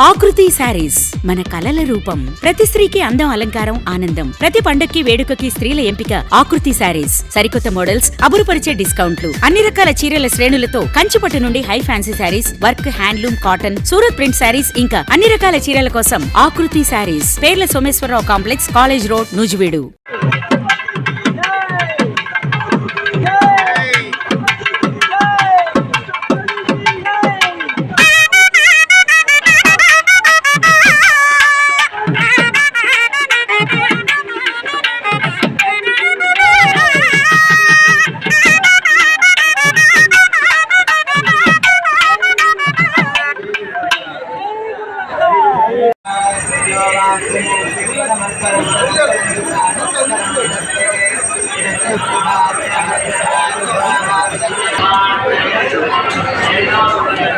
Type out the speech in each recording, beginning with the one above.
ఆకృతి శారీస్. మన కలల రూపం. ప్రతి స్త్రీకి అందం అలంకారం ఆనందం. ప్రతి పండక్కి వేడుకకి స్త్రీల ఎంపిక ఆకృతి శారీస్. సరికొత్త మోడల్స్ అబురుపరిచే డిస్కౌంట్లు. అన్ని రకాల చీరల శ్రేణులతో కంచిపట్టు నుండి high fancy sarees work handloom cotton Surat print sarees ఇంకా అన్ని రకాల చీరల కోసం ఆకృతి శారీస్. పేర్ల Someswara Rao complex college road Nuzvid. Thank you.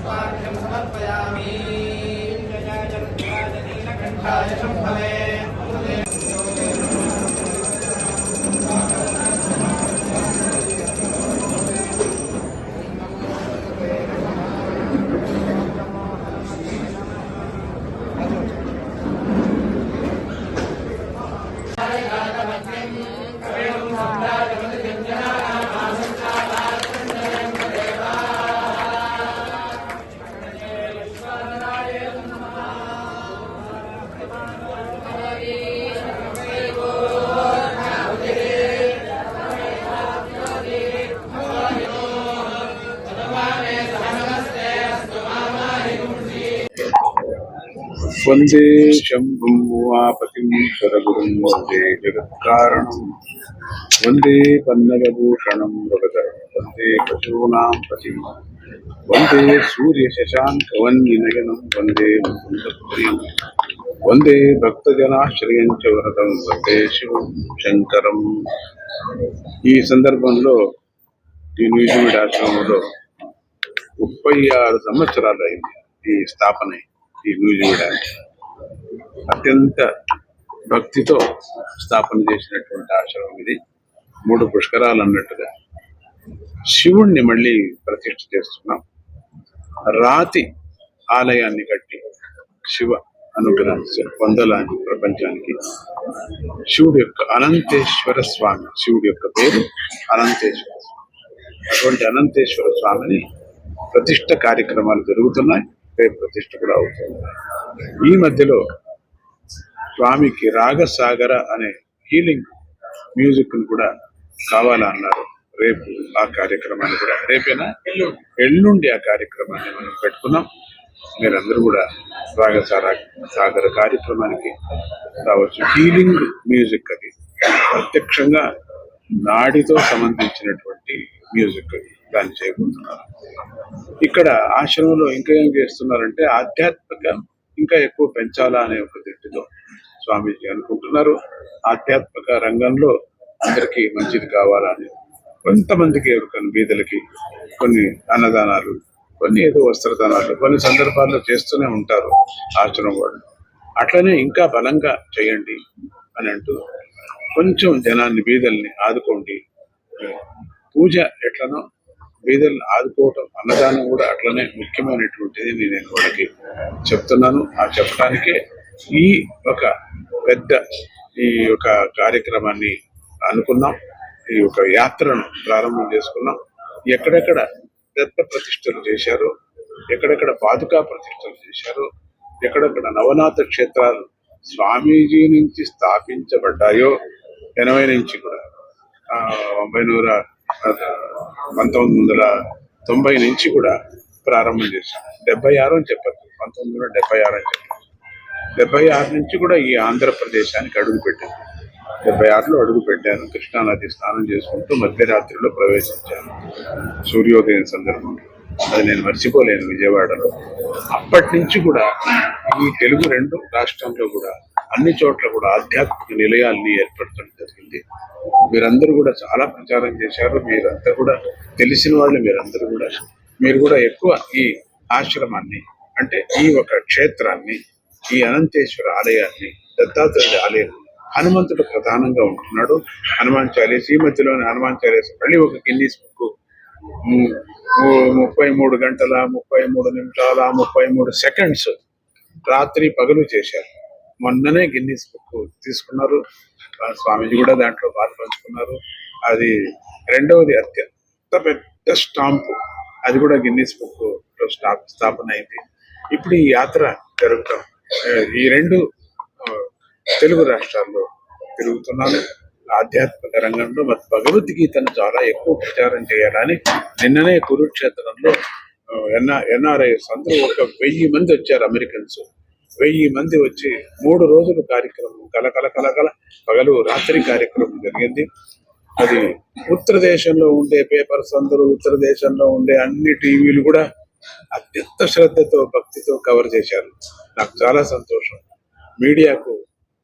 पुष्पाभ्यं समर्पयामि जयाय जनीनकण्ठाय शम्भवे వందే శంభుం స్వరగురుం వందే జగత్కారణం వందే పన్నగభూషణం వందే పశూనాం పతిం వందే సూర్య శశాంక వన్యనయనం వందే ముకుందప్రియం వందే భక్తజనాశ్రయం చ వరదం వందే శివం శంకరం ఈ సందర్భంలో ఈ న్యూజిలాండ్ ఆశ్రమంలో ముప్పై ఆరు సంవత్సరాలు అయింది ఈ స్థాపన. ఈ ఈ న్యూజిలాండ్ అత్యంత భక్తితో స్థాపన చేసినటువంటి ఆశ్రమం ఇది. మూడు పుష్కరాలు అన్నట్టుగా శివుణ్ణి మళ్ళీ ప్రతిష్ఠ చేస్తున్నాం. రాతి ఆలయాన్ని కట్టి శివ అనుగ్రహం పొందలాని ప్రపంచానికి. శివుడు యొక్క అనంతేశ్వర స్వామి శివుడి యొక్క పేరు అనంతేశ్వర స్వామి. అటువంటి అనంతేశ్వర స్వామిని ప్రతిష్ట కార్యక్రమాలు జరుగుతున్నాయి. రేపు ప్రతిష్ట కూడా అవుతుంది. ఈ మధ్యలో స్వామికి రాగసాగర అనే హీలింగ్ మ్యూజిక్ కూడా కావాలన్నారు రేపు ఆ కార్యక్రమాన్ని కూడా. రేపేనా? ఎల్లుండి ఆ కార్యక్రమాన్ని మనం పెట్టుకున్నాం. మీరందరూ కూడా రాగసార సాగర కార్యక్రమానికి రావచ్చు. హీలింగ్ మ్యూజిక్ అది. ప్రత్యక్షంగా నాడితో సంబంధించినటువంటి మ్యూజిక్ అది. దాన్ని చేయబోతున్నారు ఇక్కడ ఆశ్రమంలో ఇంకా ఏం చేస్తున్నారంటే ఆధ్యాత్మిక ఇంకా ఎక్కువ పెంచాలా అనే ఒక దృష్టితో స్వామీజీ అనుకుంటున్నారు. ఆధ్యాత్మిక రంగంలో అందరికీ మంచిది కావాలని కొంతమందికి కొన్ని బీదలకి కొన్ని అన్నదానాలు కొన్ని ఏదో వస్త్రదానాలు కొన్ని సందర్భాల్లో చేస్తూనే ఉంటారు ఆశ్రమం వాళ్ళు. అట్లనే ఇంకా బలంగా చేయండి అని అంటూ కొంచెం జనాన్ని బీదల్ని ఆదుకోండి. పూజ ఎట్లనో పేదలను ఆదుకోవటం అన్నదానం కూడా అట్లనే ముఖ్యమైనటువంటిది నేను వాళ్ళకి చెప్తున్నాను. ఆ చెప్పడానికే ఈ ఒక పెద్ద ఈ యొక్క కార్యక్రమాన్ని అనుకున్నాం. ఈ యొక్క యాత్రను ప్రారంభం చేసుకున్నాం. ఎక్కడెక్కడ దత్త ప్రతిష్టలు చేశారు ఎక్కడెక్కడ పాదుకా ప్రతిష్టలు చేశారు ఎక్కడెక్కడ నవనాథ క్షేత్రాలు స్వామీజీ నుంచి స్థాపించబడ్డాయో ఎనభై నుంచి కూడా. ఆ, నూర పంతొమ్మిది వందల తొంభై నుంచి కూడా ప్రారంభం చేశాం డెబ్బై ఆరు అని చెప్పారు పంతొమ్మిది వందల డెబ్బై ఆరు అని చెప్పారు డెబ్బై ఆరు నుంచి కూడా ఈ ఆంధ్రప్రదేశానికి అడుగు పెట్టాను డెబ్బై ఆరులో అడుగు పెట్టాను కృష్ణానది స్నానం చేసుకుంటూ మధ్యరాత్రిలో ప్రవేశించాను సూర్యోదయం సందర్భంలో. అది నేను మర్చిపోలేను విజయవాడలో. అప్పటి నుంచి కూడా ఈ తెలుగు రెండు రాష్ట్రంలో కూడా అన్ని చోట్ల కూడా ఆధ్యాత్మిక నిలయాల్ని ఏర్పడటం జరిగింది. మీరందరూ కూడా చాలా ప్రచారం చేశారు. మీరంతా కూడా తెలిసిన వాళ్ళు మీరందరూ కూడా. మీరు కూడా ఎక్కువ ఈ ఆశ్రమాన్ని అంటే ఈ ఒక క్షేత్రాన్ని ఈ అనంతేశ్వర ఆలయాన్ని దత్తాత్రేయ ఆలయం హనుమంతుడు ప్రధానంగా ఉంటున్నాడు. హనుమాన్ చాలీస్ ఈ మధ్యలోనే హనుమాన్ చాలీస్ మళ్ళీ ఒక గిన్నీస్ బుక్ ముప్పై మూడు గంటల ముప్పై మూడు నిమిషాల ముప్పై మూడు సెకండ్స్ రాత్రి పగలు చేశారు. మొన్ననే గిన్నీస్ బుక్ తీసుకున్నారు. స్వామీజీ కూడా దాంట్లో పాలు పంచుకున్నారు. అది రెండవది అత్యంత పెద్ద స్టాంపు. అది కూడా గిన్నీస్ బుక్ స్టాప్ స్థాపన అయింది. ఇప్పుడు ఈ యాత్ర జరుగుతాం. ఈ రెండు తెలుగు రాష్ట్రాల్లో తిరుగుతున్నాను. ఆధ్యాత్మిక రంగంలో మరి భగవద్గీతను చాలా ఎక్కువ ప్రచారం చేయాలని నిన్ననే కురుక్షేత్రంలో ఎన్ఆర్ అందరూ ఒక వెయ్యి మంది వచ్చారు అమెరికన్స్. వెయ్యి మంది వచ్చి మూడు రోజులు కార్యక్రమం కలకల కలకల పగలు రాత్రి కార్యక్రమం జరిగింది. అది ఉత్తర దేశంలో ఉండే పేపర్స్ అందరూ ఉత్తర దేశంలో ఉండే అన్ని టీవీలు కూడా అత్యంత శ్రద్ధతో భక్తితో కవర్ చేశారు. నాకు చాలా సంతోషం. మీడియాకు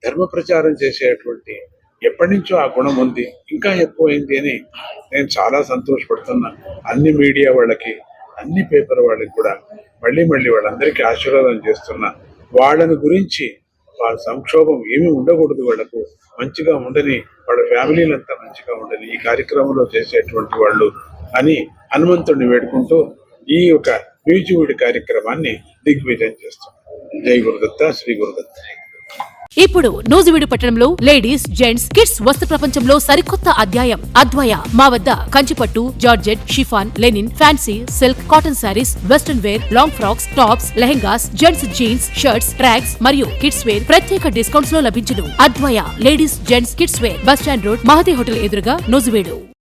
ధర్మ ప్రచారం చేసేటువంటి ఎప్పటి నుంచో ఆ గుణం ఉంది ఇంకా ఎక్కువైంది అని నేను చాలా సంతోషపడుతున్నా. అన్ని మీడియా వాళ్ళకి అన్ని పేపర్ వాళ్ళకి కూడా మళ్ళీ మళ్ళీ వాళ్ళందరికీ ఆశీర్వాదం చేస్తున్నా. వాళ్ళని గురించి వాళ్ళ సంక్షోభం ఏమీ ఉండకూడదు వాళ్ళకు. మంచిగా ఉండని వాళ్ళ ఫ్యామిలీలంతా మంచిగా ఉండని ఈ కార్యక్రమంలో చేసేటువంటి వాళ్ళు అని హనుమంతుడిని వేడుకుంటూ ఈ యొక్క మ్యూజివుడి కార్యక్రమాన్ని దిగ్విజయం చేస్తాం జై గురుదత్త శ్రీ గురుదత్త. ఇప్పుడు నూజివీడు పట్టణంలో లేడీస్ జెంట్స్ కిడ్స్ వస్త్ర ప్రపంచంలో సరికొత్త అధ్యాయం. అద్వయ మా వద్ద కంచిపట్టు georgette chiffon linen fancy silk cotton sarees western wear long frocks tops lehengas gents jeans shirts tracks మరియు కిడ్స్ వేర్ ప్రత్యేక డిస్కౌంట్స్లో లభించును. Advaya ladies gents kids wear bus stand road Mahathi hotel ఎదురుగా నూజివీడు.